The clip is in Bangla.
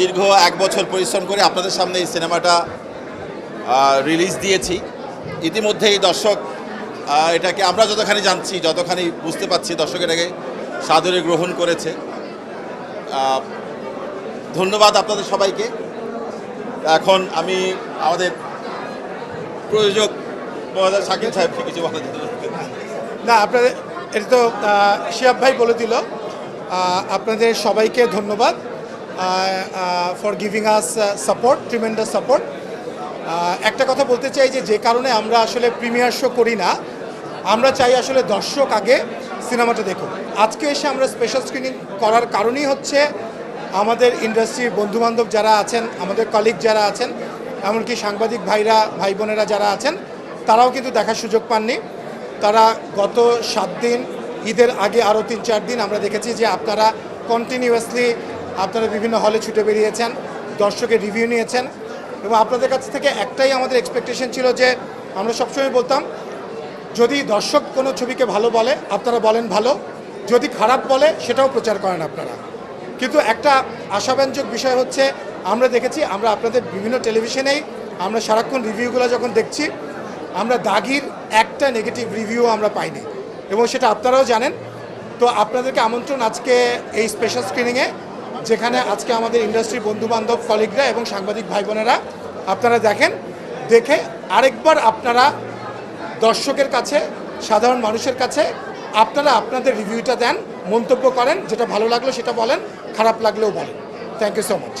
দীর্ঘ এক বছর পরিশ্রম করে আপনাদের সামনে এই সিনেমাটা রিলিজ দিয়েছি। ইতিমধ্যেই দর্শক এটাকে আমরা যতখানি জানছি, যতখানি বুঝতে পারছি, দর্শক এটাকে সাদরে গ্রহণ করেছে। ধন্যবাদ আপনাদের সবাইকে। এখন আমি আমাদের প্রযোজক মহাদার সাহেবকে কিছু জন্য না, আপনাদের এটা তো শিহাব ভাই বলে দিল। আপনাদের সবাইকে ধন্যবাদ। For giving us support tremendous support একটা কথা বলতে চাই যে যে কারণে আমরা আসলে প্রিমিয়ার শো করি না, আমরা চাই আসলে দর্শক আগে সিনেমাটা দেখুন আজকে এসে আমরা স্পেশাল স্ক্রিনিং করার কারণই হচ্ছে আমাদের ইন্ডাস্ট্রির বন্ধুবান্ধব যারা আছেন, আমাদের কলিগ যারা আছেন, এমনকি সাংবাদিক ভাইরা, ভাই বোনেরা যারা আছেন, তারাও কিন্তু দেখার সুযোগ পাননি। তারা গত সাত দিন, ঈদের আগে আরও তিন চার দিন আমরা দেখেছি যে আপনারা কন্টিনিউয়াসলি আপনারা বিভিন্ন হলে ছুটে বেরিয়েছেন, দর্শকের রিভিউ নিয়েছেন এবং আপনাদের কাছ থেকে একটাই আমাদের এক্সপেকটেশন ছিল যে আমরা সবসময় বলতাম, যদি দর্শক কোনো ছবিকে ভালো বলে, আপনারা বলেন ভালো, যদি খারাপ বলে, সেটাও প্রচার করেন আপনারা। কিন্তু একটা আশাব্যঞ্জক বিষয় হচ্ছে, আমরা দেখেছি, আমরা আপনাদের বিভিন্ন টেলিভিশনেই আমরা সারাক্ষণ রিভিউগুলো যখন দেখছি, আমরা দাগির একটা নেগেটিভ রিভিউ আমরা পাইনি। এবং সেটা আপনারাও জানেন। তো আপনাদেরকে আমন্ত্রণ আজকে এই স্পেশাল স্ক্রিনিংয়ে যেখানে আজকে আমাদের ইন্ডাস্ট্রির বন্ধুবান্ধব কলিগরা এবং সাংবাদিক ভাই বোনেরা আপনারা দেখেন, দেখে আরেকবার আপনারা দর্শকের কাছে, সাধারণ মানুষের কাছে আপনারা আপনাদের রিভিউটা দেন, মন্তব্য করেন, যেটা ভালো লাগল সেটা বলেন, খারাপ লাগলেও বলেন। Thank you so much